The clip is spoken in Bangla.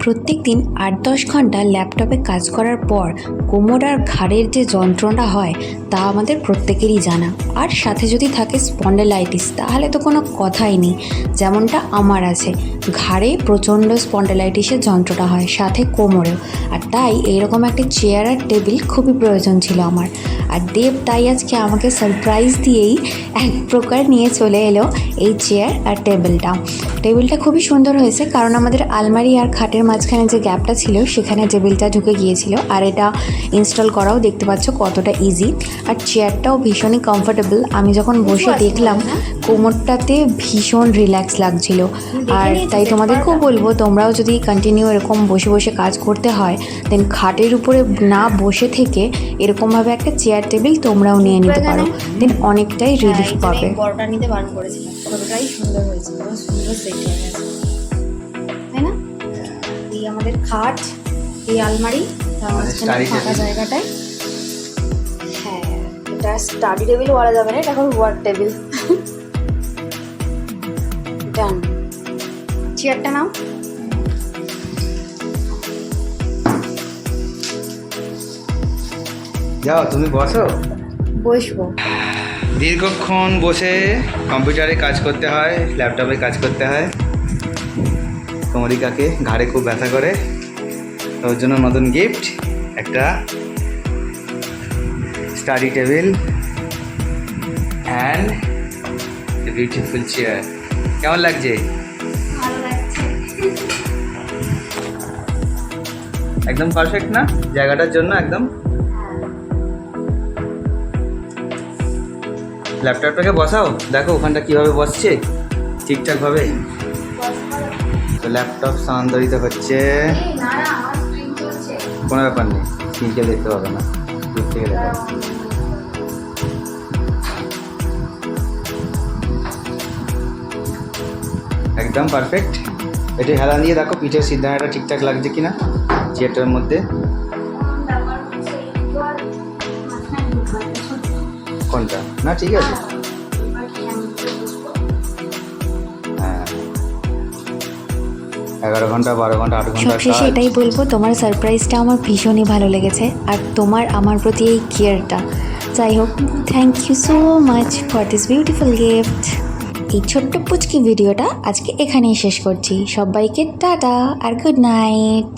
প্রত্যেক দিন আট দশ ঘণ্টা ল্যাপটপে কাজ করার পর কোমর আর ঘাড়ের যে যন্ত্রণা হয় তা আমাদের প্রত্যেকেরই জানা। আর সাথে যদি থাকে স্পন্ডেলাইটিস, তাহলে তো কোনো কথাই নেই। যেমনটা আমার আছে। ঘাড়ে প্রচণ্ড স্পন্ডেলাইটিসের যন্ত্রণা হয় সাথে কোমরেও। আর তাই এইরকম একটা চেয়ার আর টেবিল খুবই প্রয়োজন ছিল আমার। আর দেব তাই আজকে আমাকে সারপ্রাইজ দিয়েই এক প্রকার নিয়ে চলে এলো এই চেয়ার আর টেবিলটা। টেবিলটা খুবই সুন্দর হয়েছে কারণ আমাদের আলমারি আর খাটের মাঝখানে যে গ্যাপটা ছিল সেখানে টেবিলটা ঢুকে গিয়েছিল। আর এটা ইনস্টল করাও দেখতে পাচ্ছ কতটা ইজি আর চেয়ারটাও ভীষণই কমফোর্টেবল আমি যখন বসে দেখলাম কোমরটাতে ভীষণ রিল্যাক্স লাগছিল। আর তাই তোমাদেরকেও বলব তোমরাও যদি কন্টিনিউ এরকম বসে বসে কাজ করতে হয় দেন খাটের উপরে না বসে থেকে এরকমভাবে একটা চেয়ার টেবিল তোমরাও নিয়ে নিতে পারো। দেন অনেকটাই রিলিফ হ্যাঁ, পাবে। বড়টা নিতে বারণ করেছিলাম ছোটটাই সুন্দর হয়েছে সুন্দর সেট হয়ে গেছে। তাই না? এই আমাদের খাট এই আলমারি ফাঁকা জায়গাটায়। হ্যাঁ এটা স্টাডি টেবিল বলা যাবে না এটা এখন ওয়ার্ক টেবিল ডান চেয়ারটা নাও। যাও তুমি বসো। বসবো। দীর্ঘক্ষণ বসে কম্পিউটারে কাজ করতে হয় ল্যাপটপে কাজ করতে হয়। কমলিকাকে ঘাড়ে খুব ব্যথা করে। ওর জন্য নতুন গিফট একটা study table and beautiful chair কেমন লাগছে? একদম পারফেক্ট না? জায়গাটার জন্য একদম ল্যাপটপটাকে বসাও। দেখো ওখানটা কীভাবে বসছে, ঠিকঠাকভাবে। তো ল্যাপটপ স্থানান্তরিত হচ্ছে। কোনো ব্যাপার নেই স্ক্রিনকে দেখতে পাবে না। দূর থেকে একদম পারফেক্ট এটি হেলা দিয়ে দেখো পিঠের সিদ্ধান্তটা ঠিকঠাক লাগছে কিনা চেয়ারটার মধ্যে। কোনটা? না ঠিক আছে। হ্যাঁ। এগারো ঘণ্টা বারো ঘণ্টা আট ঘণ্টা সবশেষে। এটাই বলব তোমার সারপ্রাইজটা আমার ভীষণই ভালো লেগেছে আর তোমার আমার প্রতি এই কেয়ারটা যাই হোক thank you so much for this beautiful gift এই ছোট্ট পুচকি ভিডিওটা আজকে এখানেই শেষ করছি। সবাইকে টাটা আর গুড নাইট